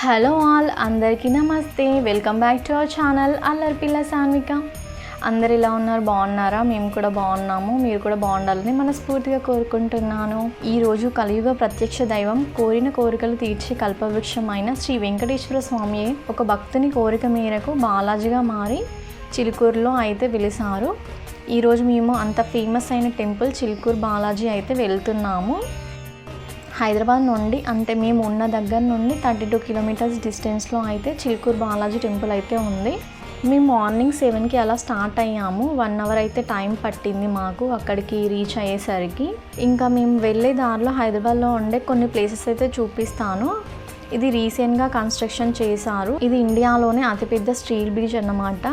Hello all అందరికీ నమస్తే. Welcome back to our channel Allari Pilla Sanvika. అందరు ఇలా ఉన్నారు? బాగున్నారా? మేము కూడా బాగున్నాము. మీరు కూడా బాగుండాలని మనస్ఫూర్తిగా కోరుకుంటున్నాను. ఈరోజు కలియుగ ప్రత్యక్ష దైవం కోరిన కోరికలు తీర్చే కల్పవృక్షమైన శ్రీ వెంకటేశ్వర స్వామి ఒక భక్తుని కోరిక మేరకు బాలాజీగా మారి చిలుకూరులో అయితే వెలిసారు. ఈరోజు మేము అంత ఫేమస్ అయిన టెంపుల్ చిలుకూరు బాలాజీ అయితే వెళ్తున్నాము. హైదరాబాద్ నుండి అంటే మేము ఉన్న దగ్గర నుండి థర్టీ టూ కిలోమీటర్స్ డిస్టెన్స్లో అయితే చిలుకూరు బాలాజీ టెంపుల్ అయితే ఉంది. మేము మార్నింగ్ సెవెన్కి అలా స్టార్ట్ అయ్యాము. వన్ అవర్ అయితే టైం పట్టింది మాకు అక్కడికి రీచ్ అయ్యేసరికి. ఇంకా మేము వెళ్ళే దారిలో హైదరాబాద్లో ఉండే కొన్ని ప్లేసెస్ అయితే చూపిస్తాను. ఇది రీసెంట్గా కన్స్ట్రక్షన్ చేశారు. ఇది ఇండియాలోనే అతిపెద్ద స్టీల్ బ్రిడ్జ్ అన్నమాట.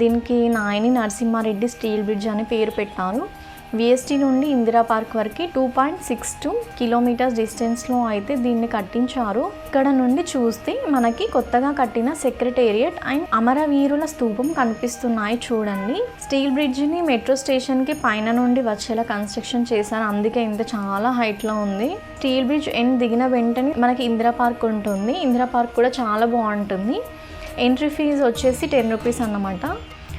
దీనికి నాయని నరసింహారెడ్డి స్టీల్ బ్రిడ్జ్ అని పేరు పెట్టారు. విఎస్టీ నుండి ఇందిరా పార్క్ వరకు two point six two kilometres డిస్టెన్స్లో అయితే దీన్ని కట్టించారు. ఇక్కడ నుండి చూస్తే మనకి కొత్తగా కట్టిన సెక్రటేరియట్ అండ్ అమరవీరుల స్తూపం కనిపిస్తున్నాయి చూడండి. స్టీల్ బ్రిడ్జ్ని మెట్రో స్టేషన్కి పైన నుండి వచ్చేలా కన్స్ట్రక్షన్ చేశారు. అందుకే ఇంత చాలా హైట్లో ఉంది. స్టీల్ బ్రిడ్జ్ ఎండ్ దిగిన వెంటనే మనకి ఇందిరా పార్క్ ఉంటుంది. ఇందిరా పార్క్ కూడా చాలా బాగుంటుంది. ఎంట్రీ ఫీజు వచ్చేసి టెన్ రూపీస్ అన్నమాట.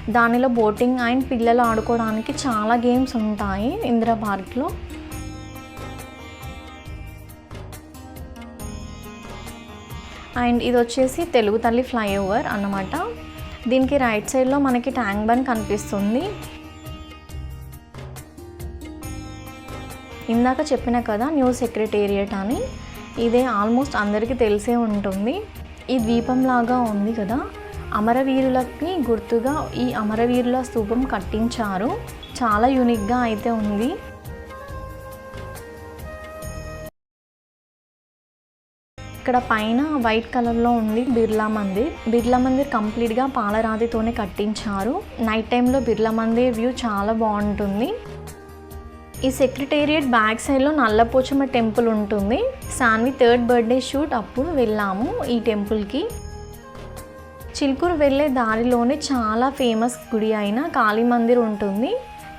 దానిలో బోటింగ్ అండ్ పిల్లలు ఆడుకోవడానికి చాలా గేమ్స్ ఉంటాయి ఇందిరా పార్క్లో. అండ్ ఇది వచ్చేసి తెలుగు తల్లి ఫ్లైఓవర్ అన్నమాట. దీనికి రైట్ సైడ్లో మనకి ట్యాంక్ బండ్ కనిపిస్తుంది. ఇందాక చెప్పిన కదా న్యూ సెక్రటేరియట్ అని. ఇదే ఆల్మోస్ట్ అందరికీ తెలిసే ఉంటుంది. ఈ ద్వీపంలాగా ఉంది కదా. అమరవీరులకి గుర్తుగా ఈ అమరవీరుల స్తూపం కట్టించారు. చాలా యూనిక్గా అయితే ఉంది. ఇక్కడ పైన వైట్ కలర్లో ఉంది బిర్లా మందిర్. బిర్లా మందిర్ కంప్లీట్గా పాలరాతితోనే కట్టించారు. నైట్ టైంలో బిర్లా మందిర్ వ్యూ చాలా బాగుంటుంది. ఈ సెక్రటేరియట్ బ్యాక్ సైడ్లో నల్లపోచమ్మ టెంపుల్ ఉంటుంది. సాన్వి థర్డ్ బర్త్డే షూట్ అప్పుడు వెళ్ళాము ఈ టెంపుల్కి. చిలుకూరు వెళ్ళే దారిలోనే చాలా ఫేమస్ గుడి అయిన కాళీ మందిర్ ఉంటుంది.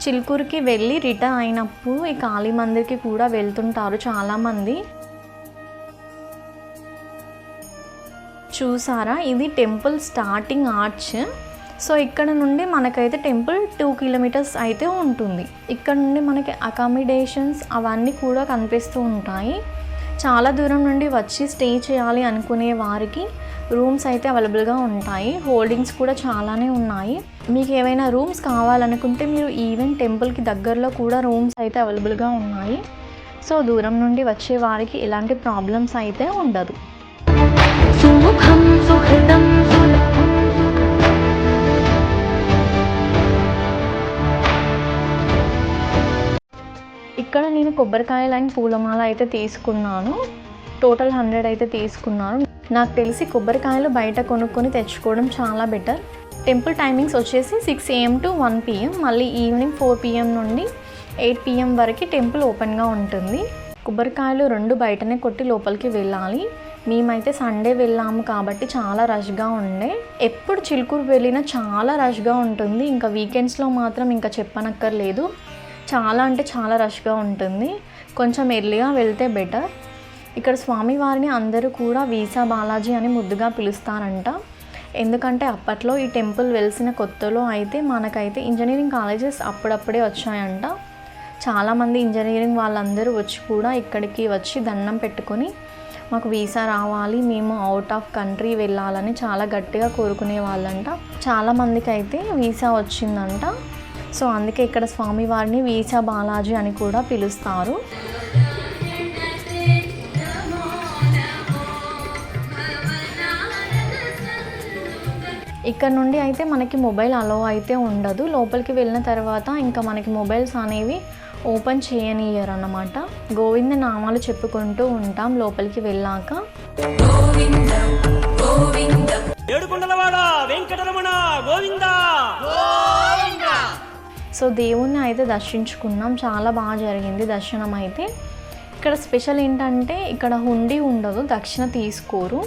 చిలుకూరుకి వెళ్ళి రిటర్న్ అయినప్పుడు ఈ కాళీ మందిర్కి కూడా వెళ్తుంటారు చాలామంది. చూసారా? ఇది టెంపుల్ స్టార్టింగ్ ఆర్చ్. సో ఇక్కడ నుండి మనకైతే టెంపుల్ టూ కిలోమీటర్స్ అయితే ఉంటుంది. ఇక్కడ నుండి మనకి అకామిడేషన్స్ అవన్నీ కూడా కనిపిస్తూ ఉంటాయి. చాలా దూరం నుండి వచ్చి స్టే చేయాలి అనుకునే వారికి రూమ్స్ అయితే అవైలబుల్గా ఉంటాయి. హోల్డింగ్స్ కూడా చాలానే ఉన్నాయి. మీకు ఏవైనా రూమ్స్ కావాలనుకుంటే మీరు ఈవెన్ టెంపుల్కి దగ్గరలో కూడా రూమ్స్ అయితే అవైలబుల్గా ఉన్నాయి. సో దూరం నుండి వచ్చే వారికి ఎలాంటి ప్రాబ్లమ్స్ అయితే ఉండదు. ఇక్కడ నేను కొబ్బరికాయలు అండ్ పూలమాల అయితే తీసుకున్నాను. టోటల్ హండ్రెడ్ అయితే తీసుకున్నాను. నాకు తెలిసి కొబ్బరికాయలు బయట కొనుక్కొని తెచ్చుకోవడం చాలా బెటర్ టెంపుల్ టైమింగ్స్ వచ్చేసి six AM to one PM మళ్ళీ ఈవినింగ్ ఫోర్ పిఎం నుండి ఎయిట్ పిఎం వరకు టెంపుల్ ఓపెన్గా ఉంటుంది. కొబ్బరికాయలు రెండు బయటనే కొట్టి లోపలికి వెళ్ళాలి. మేమైతే సండే వెళ్ళాము కాబట్టి చాలా రష్గా ఉండే. ఎప్పుడు చిలుకూరు వెళ్ళినా చాలా రష్గా ఉంటుంది. ఇంకా వీకెండ్స్లో మాత్రం ఇంకా చెప్పనక్కర్లేదు. చాలా అంటే చాలా రష్గా ఉంటుంది. కొంచెం ఎర్లీగా వెళ్తే బెటర్. ఇక్కడ స్వామివారిని అందరూ కూడా వీసా బాలాజీ అని ముద్దుగా పిలుస్తారంట. ఎందుకంటే అప్పట్లో ఈ టెంపుల్ వెలిసిన కొత్తలో అయితే మనకైతే ఇంజనీరింగ్ కాలేజెస్ అప్పుడప్పుడే వచ్చాయంట. చాలామంది ఇంజనీరింగ్ వాళ్ళందరూ వచ్చి కూడా ఇక్కడికి వచ్చి దండం పెట్టుకొని మాకు వీసా రావాలి మేము అవుట్ ఆఫ్ కంట్రీ వెళ్ళాలని చాలా గట్టిగా కోరుకునే వాళ్ళంట చాలామందికి అయితే వీసా వచ్చిందంట. సో అందుకే ఇక్కడ స్వామివారిని వీసా బాలాజీ అని కూడా పిలుస్తారు. ఇక్కడ నుండి అయితే మనకి మొబైల్ అలో అయితే ఉండదు. లోపలికి వెళ్ళిన తర్వాత ఇంకా మనకి మొబైల్స్ అనేవి ఓపెన్ చేయనియరు అన్నమాట గోవింద నామాలు చెప్పుకుంటూ ఉంటాం లోపలికి వెళ్ళాక. ఏడుకొండలవాడ వెంకటరమణ గోవింద. సో దేవుణ్ణి అయితే దర్శించుకున్నాం. చాలా బాగా జరిగింది దర్శనం అయితే. ఇక్కడ స్పెషల్ ఏంటంటే ఇక్కడ హుండీ ఉండదు దక్షిణ తీసుకోరు.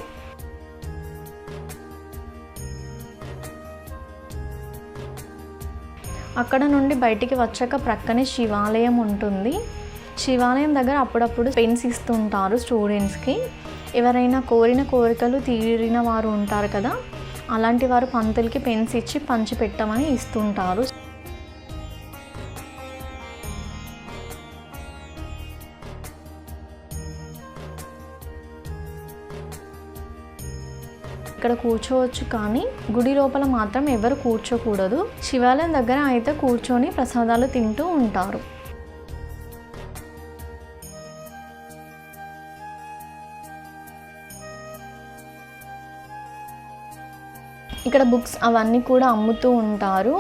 అక్కడ నుండి బయటికి వచ్చాక ప్రక్కనే శివాలయం ఉంటుంది. శివాలయం దగ్గర అప్పుడప్పుడు పెన్స్ ఇస్తుంటారు స్టూడెంట్స్కి. ఎవరైనా కోరిన కోరికలు తీరిన వారు ఉంటారు కదా అలాంటి వారు పంతులకి పెన్స్ ఇచ్చి పంచి పెట్టమని ఇస్తుంటారు. ఇక్కడ కూర్చోవచ్చు కానీ గుడి లోపల మాత్రం ఎవరు కూర్చోకూడదు. శివాలయం దగ్గర అయితే కూర్చొని ప్రసాదాలు తింటూ ఉంటారు. ఇక్కడ బుక్స్ అవన్నీ కూడా అమ్ముతూ ఉంటారు.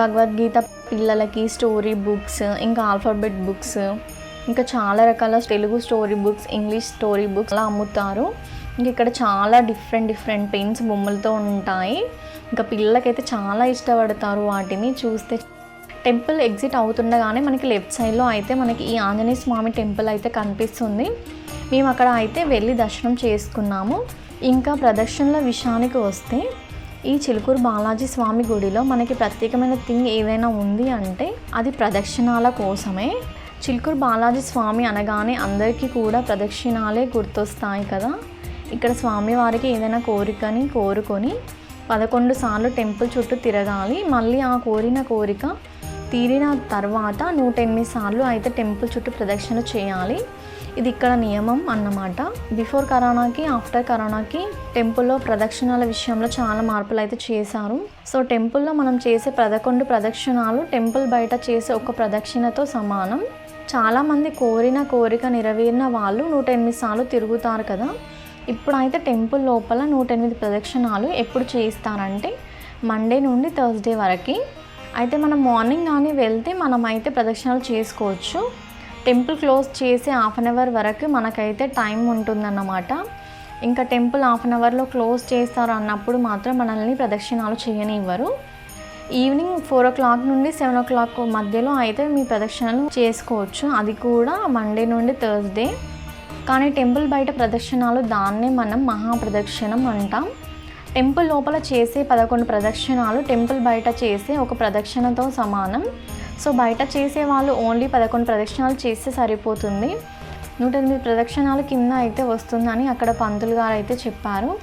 భగవద్గీత పిల్లలకి స్టోరీ బుక్స్ ఇంకా ఆల్ఫాబెట్ బుక్స్ ఇంకా చాలా రకాల Telugu story books English story books అలా అమ్ముతారు. ఇంక ఇక్కడ చాలా డిఫరెంట్ డిఫరెంట్ పెయింట్స్ బొమ్మలతో ఉంటాయి. ఇంకా పిల్లలకైతే చాలా ఇష్టపడతారు వాటిని చూస్తే. టెంపుల్ ఎగ్జిట్ అవుతుండగానే మనకి లెఫ్ట్ సైడ్లో అయితే మనకి ఈ ఆంజనేయ స్వామి టెంపుల్ అయితే కనిపిస్తుంది. మేము అక్కడ అయితే వెళ్ళి దర్శనం చేసుకున్నాము. ఇంకా ప్రదర్శనల విషయానికి వస్తే ఈ చిలుకూరు బాలాజీ స్వామి గుడిలో మనకి ప్రత్యేకమైన థింగ్ ఏదైనా ఉంది అంటే అది ప్రదక్షిణాల కోసమే. చిలుకూరు బాలాజీ స్వామి అనగానే అందరికీ కూడా ప్రదక్షిణాలే గుర్తొస్తాయి కదా. ఇక్కడ స్వామివారికి ఏదైనా కోరికని కోరుకొని పదకొండు సార్లు టెంపుల్ చుట్టూ తిరగాలి. మళ్ళీ ఆ కోరిన కోరిక తీరిన తర్వాత నూట ఎనిమిది సార్లు అయితే టెంపుల్ చుట్టూ ప్రదక్షిణ చేయాలి. ఇది ఇక్కడ నియమం అన్నమాట. బిఫోర్ కరోనాకి ఆఫ్టర్ కరోనాకి టెంపుల్లో ప్రదక్షిణాల విషయంలో చాలా మార్పులు అయితే చేశారు. సో టెంపుల్లో మనం చేసే పదకొండు ప్రదక్షిణాలు టెంపుల్ బయట చేసే ఒక ప్రదక్షిణతో సమానం. చాలామంది కోరిన కోరిక నెరవేరిన వాళ్ళు నూట ఎనిమిది సార్లు తిరుగుతారు కదా. ఇప్పుడైతే టెంపుల్ లోపల నూట ఎనిమిది ప్రదక్షిణాలు ఎప్పుడు చేయిస్తారంటే మండే నుండి థర్స్డే వరకు. అయితే మనం మార్నింగ్ కానీ వెళ్తే మనం అయితే ప్రదక్షిణాలు చేసుకోవచ్చు. టెంపుల్ క్లోజ్ చేసి హాఫ్ అన్ అవర్ వరకు మనకైతే టైం ఉంటుందన్నమాట. ఇంకా టెంపుల్ హాఫ్ అన్ అవర్లో క్లోజ్ చేస్తారు అన్నప్పుడు మాత్రం మనల్ని ప్రదక్షిణాలు చేయనివ్వరు. ఈవినింగ్ ఫోర్ ఓ క్లాక్ నుండి సెవెన్ ఓ క్లాక్ మధ్యలో అయితే మీ ప్రదక్షిణలు చేసుకోవచ్చు. అది కూడా మండే నుండి థర్స్డే. కానీ టెంపుల్ బయట ప్రదక్షిణాలు దాన్నే మనం మహాప్రదక్షిణం అంటాం. టెంపుల్ లోపల చేసే పదకొండు ప్రదక్షిణాలు టెంపుల్ బయట చేసే ఒక ప్రదక్షిణతో సమానం. సో బయట చేసే వాళ్ళు ఓన్లీ పదకొండు ప్రదక్షిణాలు చేస్తే సరిపోతుంది. నూట ఎనిమిది ప్రదక్షిణాలు కింద అయితే వస్తుందని అక్కడ పంతులు గారు అయితే చెప్పారు.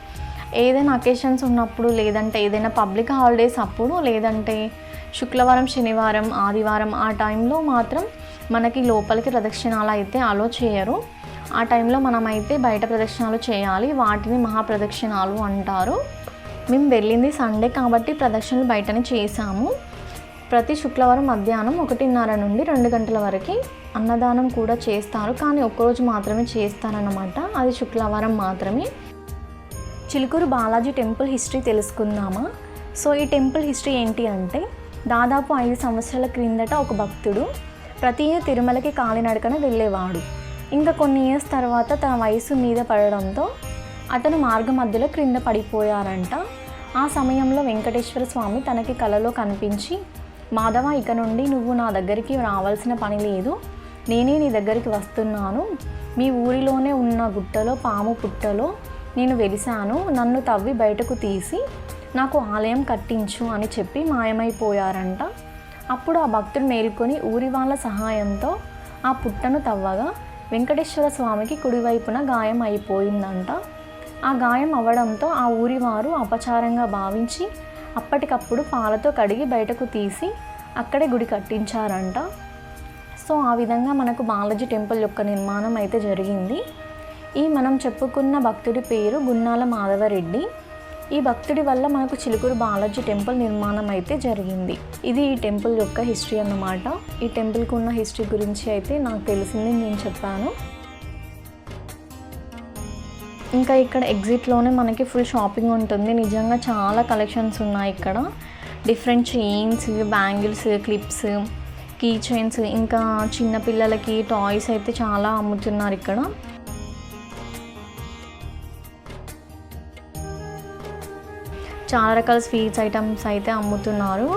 ఏదైనా అకేషన్స్ ఉన్నప్పుడు లేదంటే ఏదైనా పబ్లిక్ హాలిడేస్ అప్పుడు లేదంటే శుక్రవారం శనివారం ఆదివారం ఆ టైంలో మాత్రం మనకి లోపలికి ప్రదక్షిణాలు అయితే అలో చేయరు. ఆ టైంలో మనమైతే బయట ప్రదక్షిణాలు చేయాలి. వాటిని మహాప్రదక్షిణాలు అంటారు. మేము వెళ్ళింది సండే కాబట్టి ప్రదక్షిణలు బయటనే చేసాము ప్రతి శుక్రవారం మధ్యాహ్నం ఒకటిన్నర నుండి రెండు గంటల వరకు అన్నదానం కూడా చేస్తారు. కానీ ఒక్కరోజు మాత్రమే చేస్తారన్నమాట. అది శుక్రవారం మాత్రమే. చిలుకూరు బాలాజీ టెంపుల్ హిస్టరీ తెలుసుకుందామా? సో ఈ టెంపుల్ హిస్టరీ ఏంటి అంటే దాదాపు ఐదు సంవత్సరాల క్రిందట ఒక భక్తుడు ప్రతి తిరుమలకి కాలినడకన వెళ్ళేవాడు. ఇంకా కొన్ని ఇయర్స్ తర్వాత తన వయసు మీద పడడంతో అతను మార్గ మధ్యలో క్రింద పడిపోయారంట. ఆ సమయంలో వెంకటేశ్వర స్వామి తనకి కలలో కనిపించి మాధవ ఇక నుండి నువ్వు నా దగ్గరికి రావాల్సిన పని లేదు. నేనే నీ దగ్గరికి వస్తున్నాను. మీ ఊరిలోనే ఉన్న గుట్టలో పాము పుట్టలో నేను వెలిసాను నన్ను తవ్వి బయటకు తీసి నాకు ఆలయం కట్టించు అని చెప్పి మాయమైపోయారంట. అప్పుడు ఆ భక్తుడు మేల్కొని ఊరి వాళ్ళ సహాయంతో ఆ పుట్టను తవ్వగా వెంకటేశ్వర స్వామికి కుడివైపున గాయం అయిపోయిందంట. ఆ గాయం అవ్వడంతో ఆ ఊరి వారు అపచారంగా భావించి అప్పటికప్పుడు పాలతో కడిగి బయటకు తీసి అక్కడే గుడి కట్టించారంట. సో ఆ విధంగా మనకు బాలాజీ టెంపుల్ యొక్క నిర్మాణం అయితే జరిగింది. ఈ మనం చెప్పుకున్న భక్తుడి పేరు గున్నాల మాధవరెడ్డి. ఈ భక్తుడి వల్ల మనకు చిలుకూరు బాలాజీ టెంపుల్ నిర్మాణం అయితే జరిగింది. ఇది ఈ టెంపుల్ యొక్క హిస్టరీ అన్నమాట. ఈ టెంపుల్కి ఉన్న హిస్టరీ గురించి అయితే నాకు తెలిసింది నేను చెప్పాను. ఇంకా ఇక్కడ ఎగ్జిట్లోనే మనకి ఫుల్ షాపింగ్ ఉంటుంది. నిజంగా చాలా కలెక్షన్స్ ఉన్నాయి ఇక్కడ. Different chains bangles clips key chains ఇంకా చిన్నపిల్లలకి టాయ్స్ అయితే చాలా అమ్ముతున్నారు ఇక్కడ. చాలా రకాల స్వీట్స్ ఐటమ్స్ అయితే అమ్ముతున్నారు.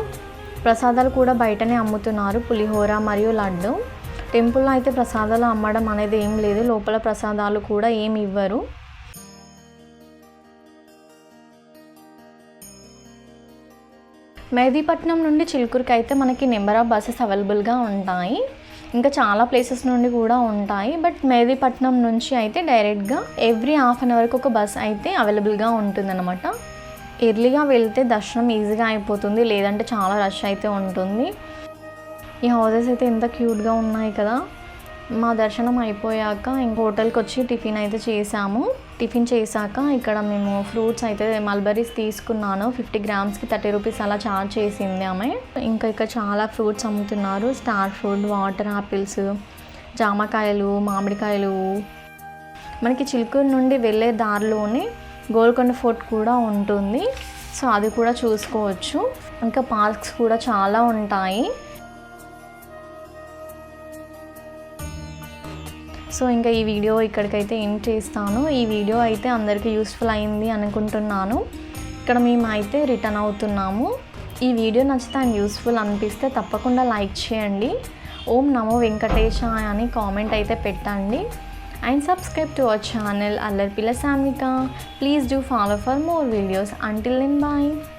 ప్రసాదాలు కూడా బయటనే అమ్ముతున్నారు పులిహోర మరియు లడ్డు. టెంపుల్లో అయితే ప్రసాదాలు అమ్మడం అనేది ఏం లేదు లోపల ప్రసాదాలు కూడా ఏమి ఇవ్వరు. మెహదీపట్నం నుండి చిలుకూరుకి అయితే మనకి నెంబర్ ఆఫ్ బస్సెస్ అవైలబుల్గా ఉంటాయి. ఇంకా చాలా ప్లేసెస్ నుండి కూడా ఉంటాయి. బట్ మెహదీపట్నం నుంచి అయితే డైరెక్ట్గా ఎవ్రీ హాఫ్ అన్ అవర్కి ఒక బస్ అయితే అవైలబుల్గా ఉంటుందన్నమాట. ఎర్లీగా వెళ్తే దర్శనం ఈజీగా అయిపోతుంది లేదంటే చాలా రష్ అయితే ఉంటుంది. ఈ హౌసెస్ అయితే ఎంత క్యూట్గా ఉన్నాయి కదా. మా దర్శనం అయిపోయాక ఇంకో హోటల్కి వచ్చి టిఫిన్ అయితే చేసాము. టిఫిన్ చేశాక ఇక్కడ మేము ఫ్రూట్స్ అయితే మల్బరీస్ తీసుకున్నాను. ఫిఫ్టీ గ్రామ్స్కి థర్టీ రూపీస్ అలా చార్జ్ చేసింది ఆమె. ఇంకా ఇక్కడ చాలా ఫ్రూట్స్ అమ్ముతున్నారు. స్టార్ ఫ్రూట్ వాటర్ ఆపిల్స్ జామకాయలు మామిడికాయలు. మనకి చిలుకూరు నుండి వెళ్ళే దారిలోనే గోల్కొండ ఫోర్ట్ కూడా ఉంటుంది. సో అది కూడా చూసుకోవచ్చు. ఇంకా పార్క్స్ కూడా చాలా ఉంటాయి. సో ఇంకా ఈ వీడియో ఇక్కడికైతే ఎండ్ చేస్తాను. ఈ వీడియో అయితే అందరికీ యూస్ఫుల్ అయింది అనుకుంటున్నాను. ఇక్కడ మేము అయితే రిటర్న్ అవుతున్నాము. ఈ వీడియో నచ్చితే అండ్ యూస్ఫుల్ అనిపిస్తే తప్పకుండా లైక్ చేయండి. ఓం నమో వెంకటేశాయ అని కామెంట్ అయితే పెట్టండి. and subscribe to our channel Allar Pilla Samika. Please do follow for more videos. Until then, bye.